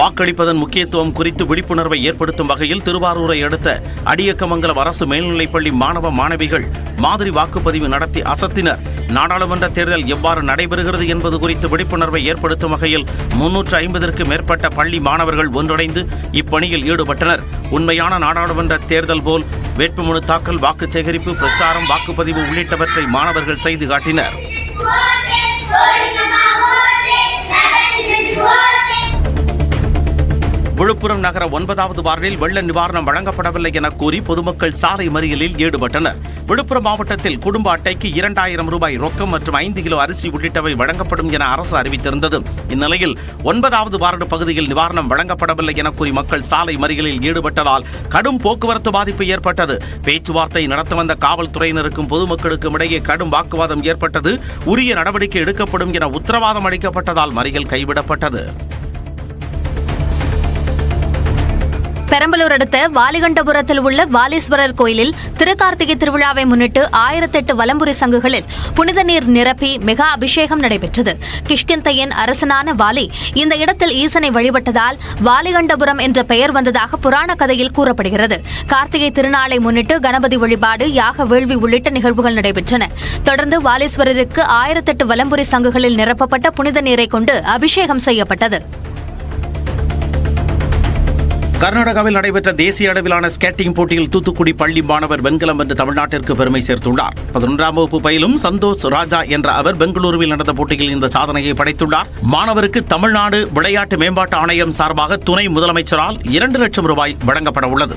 வாக்களிப்பதன் முக்கியத்துவம் குறித்து விழிப்புணர்வை ஏற்படுத்தும் வகையில் திருவாரூரை அடுத்த அடியக்கமங்கலம் அரசு மேல்நிலைப்பள்ளி மாணவ மாணவிகள் மாதிரி வாக்குப்பதிவு நடத்தி அசத்தினர். நாடாளுமன்ற தேர்தல் எவ்வாறு நடைபெறுகிறது என்பது குறித்து விழிப்புணர்வை ஏற்படுத்தும் வகையில் முன்னூற்று ஐம்பதற்கு மேற்பட்ட பள்ளி மாணவர்கள் ஒன்றிணைந்து இப்பணியில் ஈடுபட்டனர். உண்மையான நாடாளுமன்ற தேர்தல் போல் வேட்புமனு தாக்கல் வாக்கு சேகரிப்பு பிரச்சாரம் வாக்குப்பதிவு உள்ளிட்டவற்றை மாணவர்கள் செய்து காட்டினர். விழுப்புரம் நகர ஒன்பதாவது வார்டில் வெள்ள நிவாரணம் வழங்கப்படவில்லை என கூறி பொதுமக்கள் சாலை மறியலில் ஈடுபட்டனர். விழுப்புரம் மாவட்டத்தில் குடும்ப அட்டைக்கு இரண்டாயிரம் ரூபாய் ரொக்கம் மற்றும் ஐந்து கிலோ அரிசி உள்ளிட்டவை வழங்கப்படும் என அரசு அறிவித்திருந்தது. இந்நிலையில் ஒன்பதாவது வார்டு பகுதியில் நிவாரணம் வழங்கப்படவில்லை என கூறி மக்கள் சாலை மறியலில் ஈடுபட்டதால் கடும் போக்குவரத்து பாதிப்பு ஏற்பட்டது. பேச்சுவார்த்தை நடத்த வந்த காவல்துறையினருக்கும் பொதுமக்களுக்கும் இடையே கடும் வாக்குவாதம் ஏற்பட்டது. உரிய நடவடிக்கை எடுக்கப்படும் என உத்தரவாதம் அளிக்கப்பட்டதால் மறியல் கைவிடப்பட்டது. பெரம்பலூர் அடுத்த வாலிகண்டபுரத்தில் உள்ள வாலீஸ்வரர் கோயிலில் திருக்கார்த்திகை திருவிழாவை முன்னிட்டு ஆயிரத்தெட்டு வலம்புரி சங்குகளில் புனித நீர் நிரப்பி மெகா அபிஷேகம் நடைபெற்றது. கிஷ்கிந்தையின் அரசனான வாலி இந்த இடத்தில் ஈசனை வழிபட்டதால் வாலிகண்டபுரம் என்ற பெயர் வந்ததாக புராண கதையில் கூறப்படுகிறது. கார்த்திகை திருநாளை முன்னிட்டு கணபதி வழிபாடு யாக வேள்வி உள்ளிட்ட நிகழ்வுகள் நடைபெற்றன. தொடர்ந்து வாலீஸ்வரருக்கு ஆயிரத்தெட்டு வலம்புரி சங்குகளில் நிரப்பப்பட்ட புனித நீரை கொண்டு அபிஷேகம் செய்யப்பட்டது. கர்நாடகாவில் நடைபெற்ற தேசிய அளவிலான ஸ்கேட்டிங் போட்டியில் தூத்துக்குடி பள்ளி மாணவர் வெண்கலம் வென்று தமிழ்நாட்டிற்கு பெருமை சேர்த்துள்ளார். பதினொன்றாம் வகுப்பு பயிலும் சந்தோஷ் ராஜா என்ற அவர் பெங்களூருவில் நடந்த போட்டியில் இந்த சாதனையை படைத்துள்ளார். மாணவருக்கு தமிழ்நாடு விளையாட்டு மேம்பாட்டு ஆணையம் சார்பாக துணை முதலமைச்சரால் இரண்டு லட்சம் ரூபாய் வழங்கப்பட உள்ளது.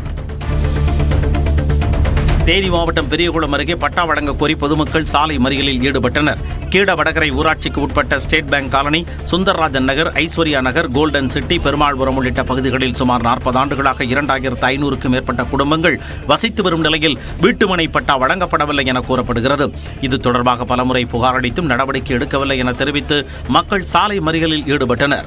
தேனி மாவட்டம் பெரியகுளம் அருகே பட்டா வழங்க கோரி பொதுமக்கள் சாலை மறியலில் ஈடுபட்டனர். கீழ வடகரை ஊராட்சிக்கு உட்பட்ட State Bank colony Sundarrajan Nagar Aishwarya Nagar golden city Perumalpuram உள்ளிட்ட பகுதிகளில் சுமார் நாற்பது ஆண்டுகளாக இரண்டாயிரத்து ஐநூறுக்கும் மேற்பட்ட குடும்பங்கள் வசித்து வரும் நிலையில் வீட்டுமனை பட்டா வழங்கப்படவில்லை என கூறப்படுகிறது. இது தொடர்பாக பலமுறை புகார் அளித்தும் நடவடிக்கை எடுக்கவில்லை என தெரிவித்து மக்கள் சாலை மறியலில் ஈடுபட்டனர்.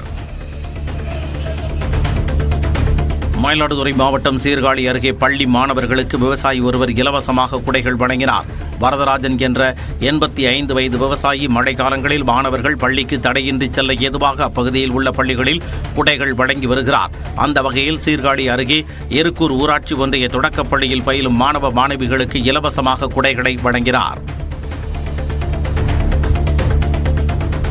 மயிலாடுதுறை மாவட்டம் சீர்காழி அருகே பள்ளி மாணவர்களுக்கு விவசாயி ஒருவர் இலவசமாக குடைகள் வழங்கினார். வரதராஜன் என்ற எண்பத்தி ஐந்து வயது விவசாயி மழை காலங்களில் மாணவர்கள் பள்ளிக்கு தடையின்றி செல்ல ஏதுவாக அப்பகுதியில் உள்ள பள்ளிகளில் குடைகள் வழங்கி வருகிறார். அந்த வகையில் சீர்காழி அருகே எருக்கூர் ஊராட்சி ஒன்றிய தொடக்கப் பள்ளியில் பயிலும் மாணவ மாணவிகளுக்கு இலவசமாக குடைகளை வழங்கினார்.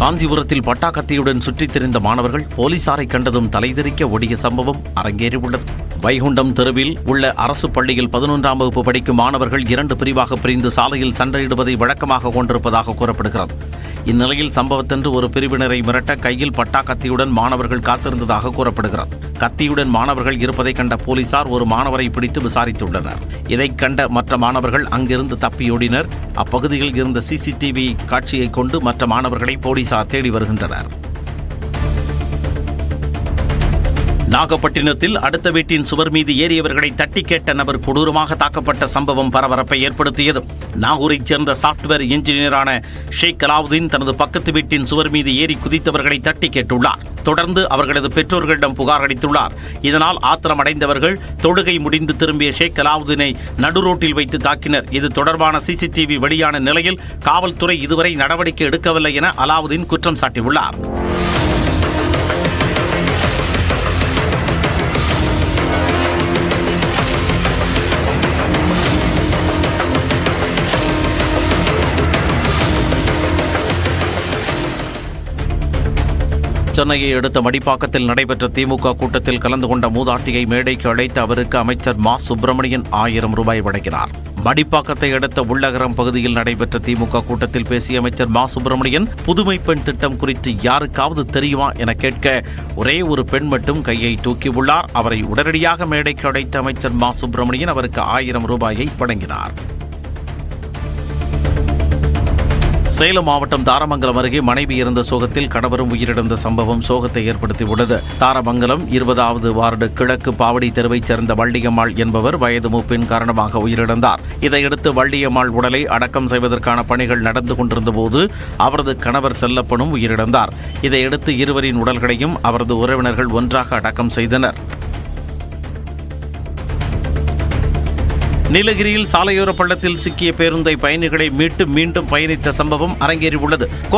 காஞ்சிபுரத்தில் பட்டாக்கத்தியுடன் சுற்றித் திரிந்த மாணவர்கள் போலீசாரை கண்டதும் தலைதெறிக்க ஓடிய சம்பவம் அரங்கேறியுள்ளது வைகுண்டம் தெருவில் உள்ள அரசு பள்ளியில் பதினொன்றாம் வகுப்பு படிக்கும் மாணவர்கள் இரண்டு பிரிவாக பிரிந்து சாலையில் சண்டையிடுவதை வழக்கமாக கொண்டிருப்பதாக கூறப்படுகிறது. இந்நிலையில் சம்பவத்தன்று ஒரு பிரிவினரை மிரட்ட கையில் பட்டா கத்தியுடன் மாணவர்கள் காத்திருந்ததாக கூறப்படுகிறது. கத்தியுடன் மாணவர்கள் இருப்பதை கண்ட போலீசார் ஒரு மாணவரை பிடித்து விசாரித்துள்ளனர். இதைக் கண்ட மற்ற மாணவர்கள் அங்கிருந்து தப்பியோடினர் அப்பகுதியில் இருந்த சிசிடிவி காட்சியை கொண்டு மற்ற மாணவர்களை போலீசார் தேடி வருகின்றனர். நாகப்பட்டினத்தில் அடுத்த வீட்டின் சுவர் மீது ஏறியவர்களை தட்டி கேட்ட நபர் கொடூரமாக தாக்கப்பட்ட சம்பவம் பரபரப்பை ஏற்படுத்தியது. நாகூரைச் சேர்ந்த சாப்ட்வேர் இன்ஜினியரான ஷேக் அலாவுதீன் தனது பக்கத்து வீட்டின் சுவர் மீது ஏறி குதித்தவர்களை தட்டி கேட்டுள்ளார். தொடர்ந்து அவர்களது பெற்றோர்களிடம் புகார் அளித்துள்ளார். இதனால் ஆத்திரமடைந்தவர்கள் தொழுகை முடிந்து திரும்பிய ஷேக் அலாவுதீனை நடுரோட்டில் வைத்து தாக்கினர். இது தொடர்பான சிசிடிவி வெளியான நிலையில் காவல்துறை இதுவரை நடவடிக்கை எடுக்கவில்லை என அலாவுதீன் குற்றம் சாட்டியுள்ளார். சென்னையை அடுத்த மடிப்பாக்கத்தில் நடைபெற்ற திமுக கூட்டத்தில் கலந்து கொண்ட மூதாட்டியை மேடைக்கு அழைத்து அவருக்கு அமைச்சர் மா. சுப்பிரமணியன் ஆயிரம் ரூபாய் வழங்கினார். மடிப்பாக்கத்தை அடுத்த உள்ளகரம் பகுதியில் நடைபெற்ற திமுக கூட்டத்தில் பேசிய அமைச்சர் மா. சுப்பிரமணியன் புதுமை பெண் திட்டம் குறித்து யாருக்காவது தெரியுமா? என கேட்க ஒரே ஒரு பெண் மட்டும் கையை தூக்கியுள்ளார் அவரை உடனடியாக மேடைக்கு அழைத்த அமைச்சர் மா. சுப்பிரமணியன் அவருக்கு ஆயிரம் ரூபாயை வழங்கினார். சேலம் மாவட்டம் தாரமங்கலம் அருகே மனைவி இருந்த சோகத்தில் கணவரும் உயிரிழந்த சம்பவம் சோகத்தை ஏற்படுத்தியுள்ளது. தாரமங்கலம் இருபதாவது வார்டு கிழக்கு பாவடி தெருவைச் சேர்ந்த வள்ளியம்மாள் என்பவர் வயது மூப்பின் காரணமாக உயிரிழந்தார். இதையடுத்து வள்ளியம்மாள் உடலை அடக்கம் செய்வதற்கான பணிகள் நடந்து கொண்டிருந்த போது அவரது கணவர் செல்லப்பனும் உயிரிழந்தார். இதையடுத்து இருவரின் உடல்களையும் அவரது உறவினர்கள் ஒன்றாக அடக்கம் செய்தனர். நீலகிரியில் சாலையோர பள்ளத்தில் சிக்கிய பேருந்தை பயணிகளை மீட்டு மீண்டும் பயணித்த சம்பவம் அரங்கேறியுள்ளது.